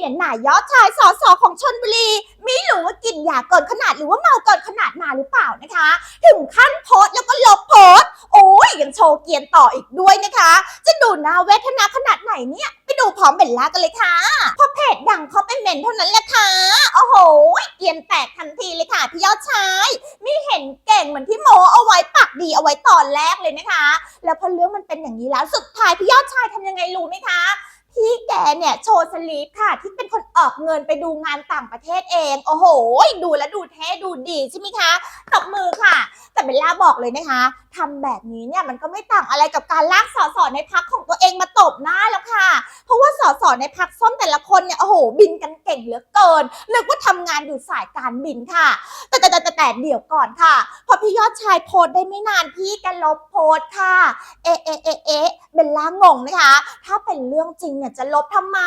เนี่ยนายยอดชายสอสอของชนบุรี ไม่รู้ว่ากินยาเกินขนาดหรือว่าเมาเกินขนาดมาหรือเปล่านะคะ ถึงขั้นโพสต์แล้วก็ลบโพสต์โอ้ยยังโชว์เกียนต่ออีกด้วยนะคะ จะดูน่าเวทนาขนาดไหนเนี่ยไปดูพร้อมเบลล่ากันเลยค่ะพอเพจดังเขาไปเมนเท่านั้นแหละค่ะโอ้โหเกรียนแตกทันทีเลยค่ะพี่ยอดชายไม่เห็นเก่งเหมือนที่โมเอาไว้ปากดีเอาไว้ตอนแรกเลยนะคะ แล้วพอเรื่องมันเป็นอย่างนี้แล้วสุดท้ายพี่ยอดชายทำยังไงรู้ไหมคะ เนี่ยโชว์สลีปค่ะที่เป็นคนออกเงินไปดูงานต่างประเทศเอง โอ้โห ดูแล้วดูเท่ดูดีใช่ไหมคะตบมือค่ะ แต่เบลล่าบอกเลยนะคะทำแบบนี้เนี่ยมันก็ไม่ต่างอะไรกับการลากสอสอในพักของตัวเองมาตบหน้าแล้วค่ะ เพราะว่าสอสอในพักส้มแต่ละคนเนี่ยโอ้โหบินกันเก่งเหลือเกินนึกว่าทำงานอยู่สายการบินค่ะ แต่ แต่เดี๋ยวก่อนค่ะ พอพี่ยอดชายโพสได้ไม่นานพี่ก็ลบโพสค่ะ เอะเอะเอะเอะเบลล่างงนะคะ ถ้าเป็นเรื่องจริงเนี่ยจะลบทำไม